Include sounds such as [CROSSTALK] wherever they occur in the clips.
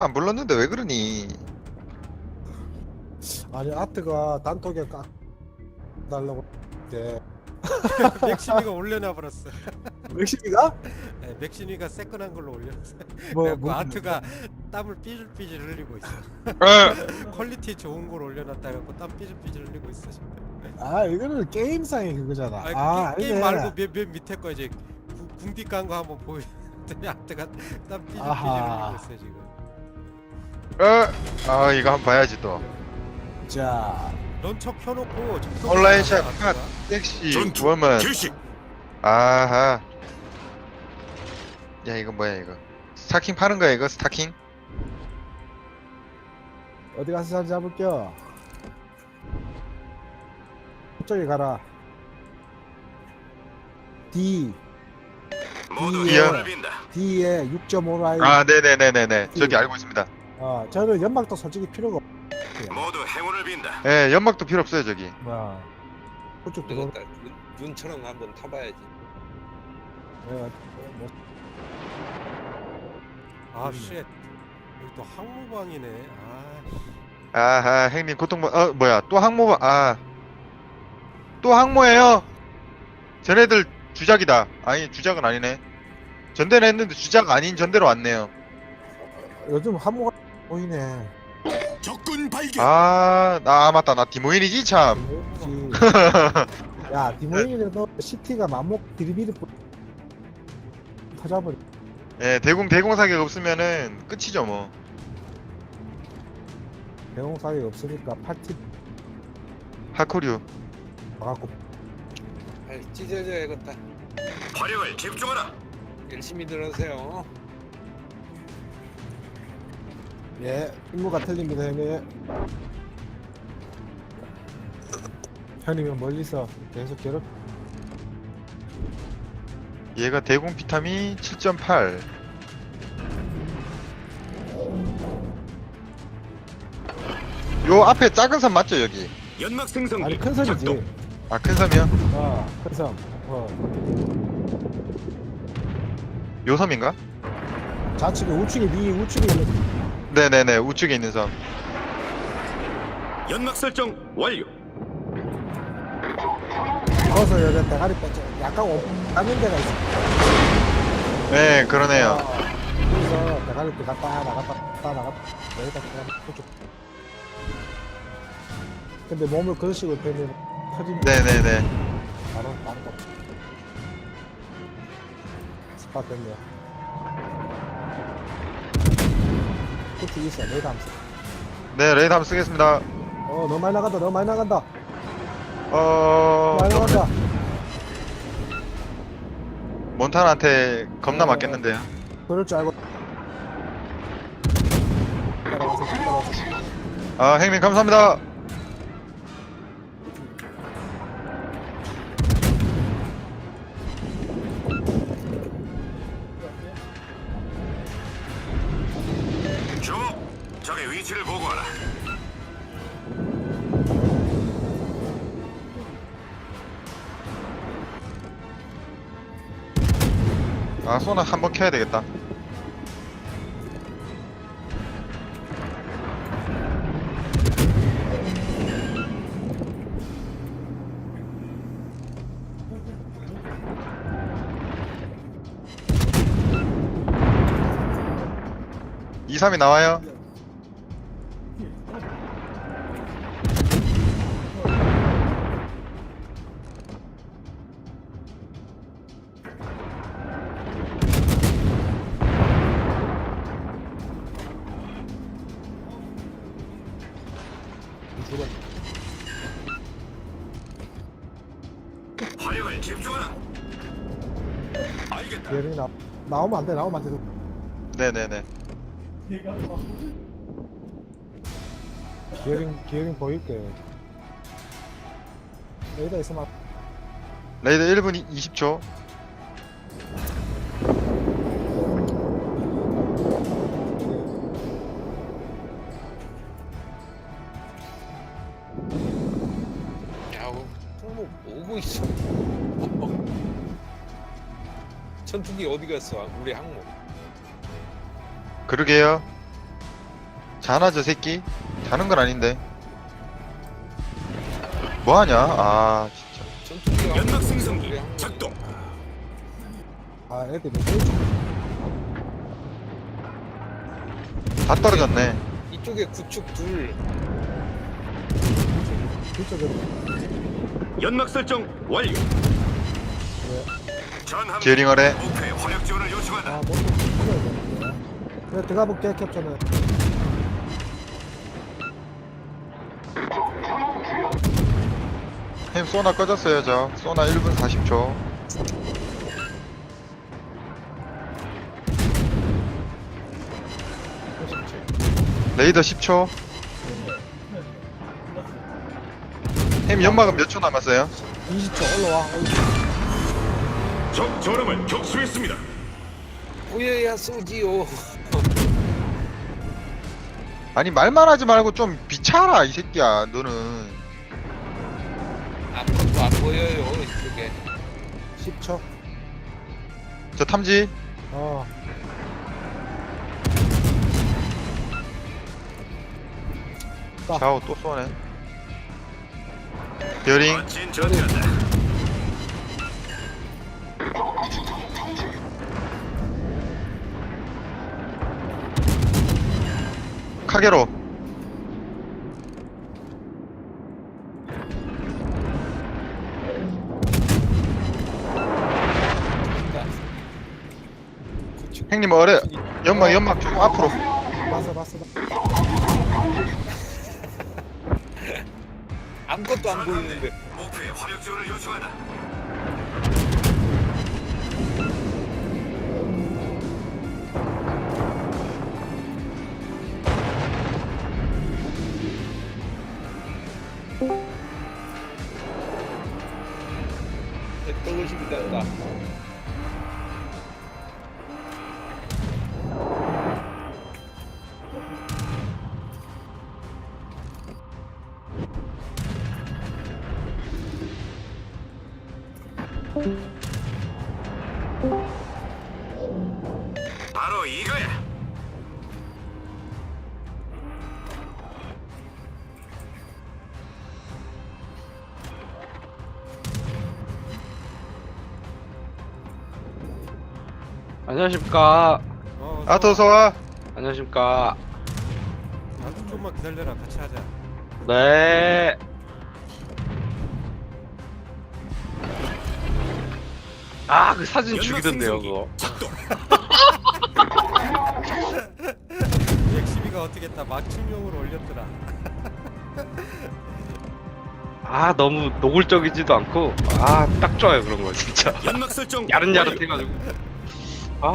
안 불렀는데 왜 그러니? 아니 아트가 단톡에 까 달라고 때 [LAUGHS] 맥시미가 올려놔 버렸어. 맥심이가 [LAUGHS] 네, 맥시미가 세끈한 걸로 올려놨어. 뭐, 그래갖고 뭐 아트가 땀을 삐질삐질 흘리고 있어. 에, [LAUGHS] 퀄리티 좋은 걸 올려놨다 해갖고 땀 삐질삐질 흘리고 있어 지금. 아 이거는 게임상의 그거잖아 아니, 아 게, 게임 아니네. 말고 맨, 맨 밑에 거 이제 구- 궁디 깐 거 한번 보여줬더니 아트가 땀 삐질삐질 아하. 흘리고 있어 지금. 에, 아 이거 한번 봐야지 또. 자 런처 켜놓고 접속 온라인 안샵 하다가 핫 섹시 전투 워먼. 개시 아하. 야 이거 뭐야 이거? 스타킹 파는 거야 이거 스타킹? 어디 가서 자리 잡을게요 저쪽에 가라 D 모두. 힘을. D에 6.5 라인 아 네네네네네. 저기 알고 있습니다. 어 저는 연막도 솔직히 필요가 없 모두 행운을 빈다. 예, 연막도 필요 없어요 저기. 뭐야 그쪽 들어 그러니까 눈, 눈처럼 한번 타봐야지. 예, 뭐, 아 쉣. 여기 또 항모방이네. 아. 아하 행님 고통 어 뭐야 또 항모 아 또 항모예요. 쟤네들 주작이다. 아니 주작은 아니네. 전대는 했는데 주작 아닌 전대로 왔네요. 요즘 한모가 보이네 적군 발견. 아, 나 맞다. 나 디모인이지 참. 야 디모인이라도 시티가 디리비리 뿌- 터져버려 예, 대공 대공 사격 없으면은 끝이죠 뭐. 대공 사격이 없으니까 파티 하코류. 와갖고 아이, 찢어져야겠다. 화력을 집중하라. 열심히 들으세요. 예 임무가 틀립니다 형님 형님은 멀리서 계속 괴롭 얘가 대공 비타민 7.8. 요 앞에 작은 섬 맞죠 여기? 연막 생성기. 아니 큰 섬이지 작동. 아 큰 섬이요? 어 큰 섬 어. 요 섬인가? 좌측에 우측에 니 우측에 있는 네네네 우측에 있는 섬. 연막 설정 완료. 거기서 여자 대가리 빼죠 약간 오 가는 데가 있어 네 그러네요. 어, 그래서 대가리 빼 갔다 나갔다 갔다 나갔다 여기다 그냥 그쪽 근데 몸을 그런 식으로 되면 터지는 네네네. 바로 바로 또 스팟 됐네 그 치 있어 내 다음 써. 네 레이드 한번 쓰겠습니다. 어 너무 많이 나간다 너무 많이 나간다 어 많이 나간다 몬탄한테 겁나 맞겠는데요. 그럴 줄 알고 따라와서 따라와서 아 행님 감사합니다. 적의 위치를 보고하라. 아 손을 한번 켜야 되겠다. 이삼이 나와요. 나 나오면 안 돼 나오면 안 돼 네네네. 기어링 기어링 보일게 여기다 있으면 레이드 1분 20초. 전투기 어디 갔어? 우리 항모. 그러게요. 자나 저 새끼? 자는 건 아닌데. 뭐 하냐? 아 진짜. 연막 생성기 작동. 아 애들이 왜다 떨어졌네. 이쪽에 구축 둘 연막 설정 완료. 왜? 전함 기어링어래. 목표에 화력 지원을 요청한다. 아 들어가 볼게 캡처는 햄 소나 꺼졌어요 저. 소나 1분 40초. 레이더 10초. 햄 연막은 몇 초 남았어요? 20초 올라와 어이, 적 저름을 격수했습니다. 보여야 쏘지요 아니 말만 하지 말고 좀 비차라 이 새끼야 너는. 아무것도 안 보여요 이쪽에 10초 저 탐지. 어 아. 좌우 또 쏘네. 멋진 전투였다. 카게로. 형님 어뢰 연막 연막 조금 앞으로. 봤어 봤어 [LAUGHS] 아무것도 안 보이는데 목표에 화력 지원을 요청한다. 떨어지기 된다 바로 이 안녕하십니까. 어, 아토 소와. 안녕하십니까. 나도 좀만 기다려라 같이 하자 네. 아, 그 사진 죽이던데요, 그거. 작동. EXB가 어떻게 했다 맞춤용으로 올렸더라 아, 너무 노골적이지도 않고, 아, 딱 좋아요, 그런 거, 진짜. 연막 설정 완료. 야릇야릇 해가지고. 아.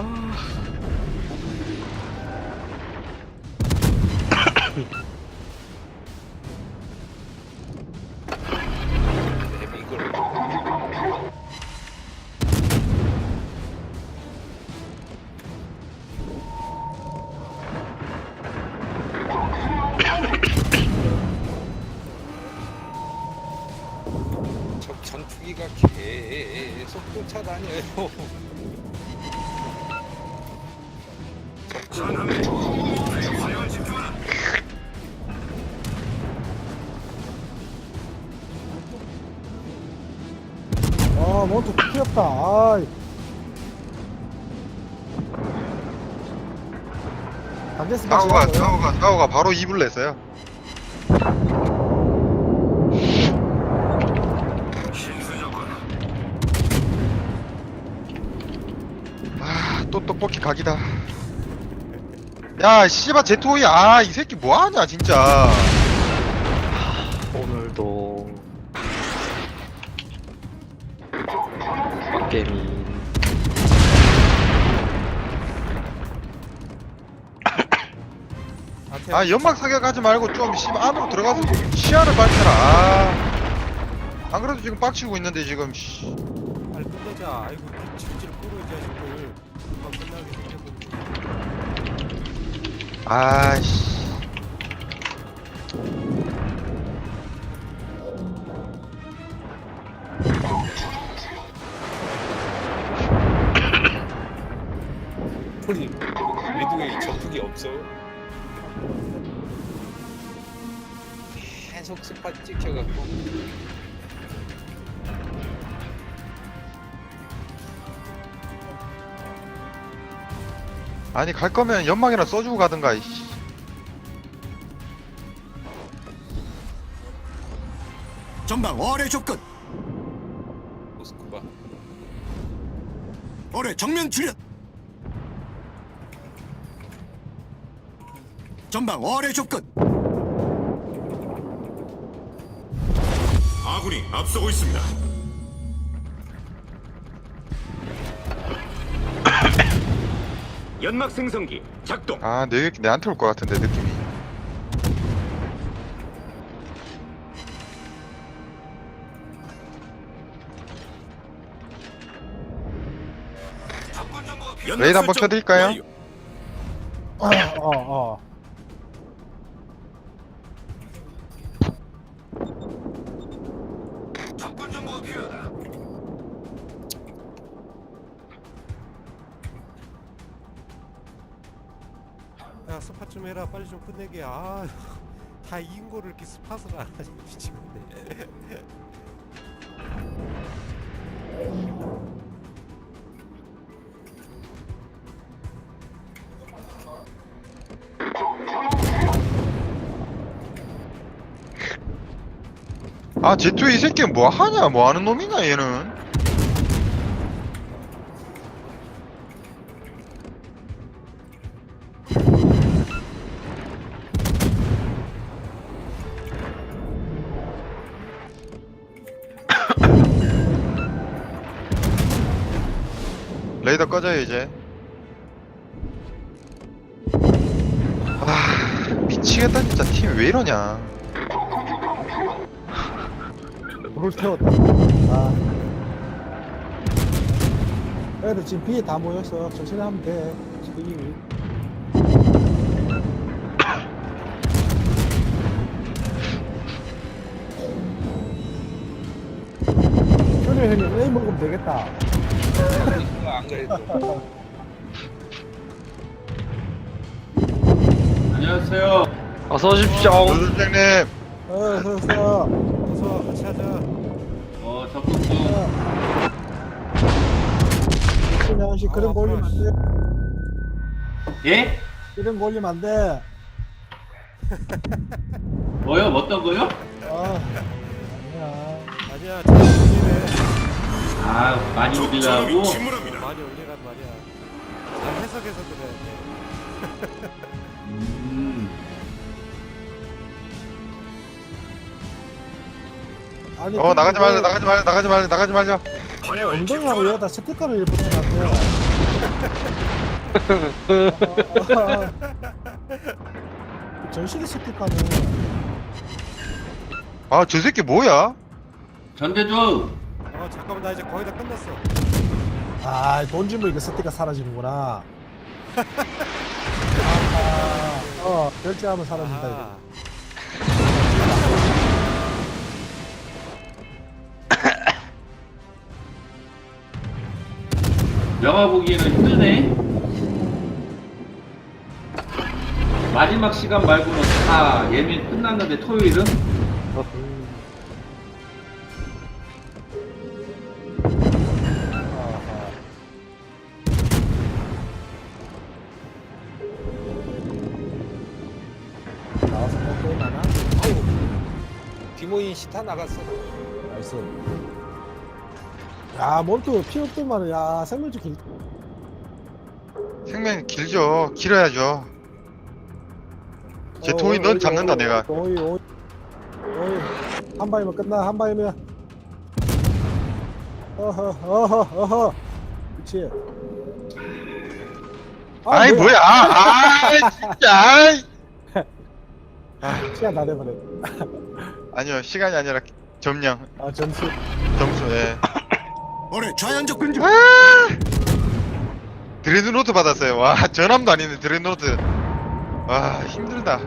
적 전투기가 계속 쫓아다녀요 아 몬트 귀엽다 아이 좌우가 좌우가 좌우가 바로 입을 냈어요. 신수 조건. 아, 또 떡볶이 각이다. 야, 씨발 제토이 아, 이 새끼 뭐 하냐, 진짜. 게임. 아테 아, 연막 사격하지 말고 좀 씨발 안으로 들어가서 시야를 밝혀라. 아. 안 그래도 지금 빡치고 있는데 지금 씨. 빨리 끝내자 아이고 질질 끌어 이 자식들 금방 끝나게 생겼는데 아, 씨. 폴리 미드웨이 전투기 없어 계속 스팟 찍혀갖고. 아니 갈 거면 연막이나 써주고 가든가 이씨. 전방 어뢰 접근. 모스크바. 어뢰 정면 출현 전방 어뢰 접근 아군이 앞서고 있습니다. [COUGHS] 연막 생성기 작동. 아 내 내한테 올 것 같은데 느낌이. 레이더 한번 켜드릴까요? 어, 어, 어. 해라 빨리 좀 끝내게. 아 다 이긴 거를 이렇게 스팟을 안 하지 미치겠네. 아 제투 이 새끼 뭐 하냐? 뭐 하는 놈이냐 얘는. 레이더 꺼져요 이제. 아 미치겠다 진짜 팀 왜 이러냐. [LAUGHS] 불을 태웠다. 아. 애들 지금 비에 다 모였어. 천천히 하면 돼. 지금 형님, 형님, [COUGHS] A 먹으면 되겠다. 이거 안 그래도 어서 오십시오. 노술장님 어, 서서. 어서 같이 하자 어. 그냥 씨 그런 거 올리면 안 돼. 예? 이런 거 올리면 안 돼. 뭐요? 어떤 거요? 아, 아니야. 아니야 아 많이 침몰합니다. 많이 올리란 말이야 잘 해석해서 그래 음, [LAUGHS] 아니, 어 나가지 말자 나가지 말자 나가지 말자 나가지 말자 엉덩이하고. 여기다 스티커를. 전시기 [LAUGHS] 스티커는 아저 새끼 뭐야 전대주 어 잠깐만 나 이제 거의 다 끝났어 아, 돈 주면 이거 스티커 사라지는구나. 아, 어, 결제하면 사라진다 이거. 아하. [COUGHS] 영화 보기에는 힘드네 마지막 시간 말고는 다 예민 끝났는데 토요일은? 모인 시타 나갔어 나이스. 야, 몬트 피 없더만, 야, 생물주 길. 생명 길죠 길어야죠 제 어, 토이 어, 넌 어, 잡는다 어, 내가 오이, 오이. 오이. 한 방이면 끝나, 한 방이면. 어허, 어허, 어허. 그치. 아, 아이 뭐야 아 진짜 아이. [LAUGHS] 시간 다 돼버려. 아니요 시간이 아니라 점령. 아, 점수. 점수 예. 어뢰 좌연 접근 중 드레드 노트 받았어요. 와 전함도 아닌데 드레드 노트 와 힘들다.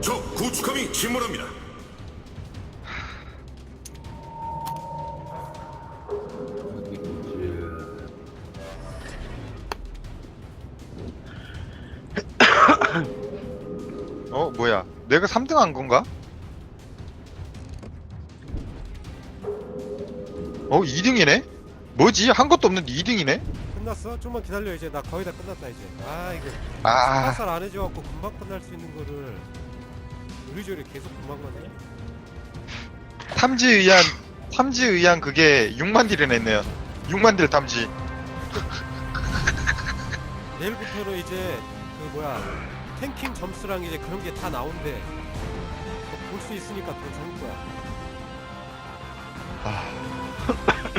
적 구축함이 침몰합니다. 내가 3등 한 건가? 어 2등이네? 뭐지 한 것도 없는데 2등이네? 끝났어? 좀만 기다려 이제 나 거의 다 끝났다 이제 아 이거 아 스팟을 안 해줘갖고 금방 끝날 수 있는 거를 요리조리 계속 금방 끝나네 탐지 의한 탐지 의한 그게 6만 딜을 냈네요 6만 딜 탐지 내일부터는 이제 그 뭐야 탱킹 점수랑 이제 그런 게 다 나온대. 볼 수 있으니까 더 좋은 거야. 아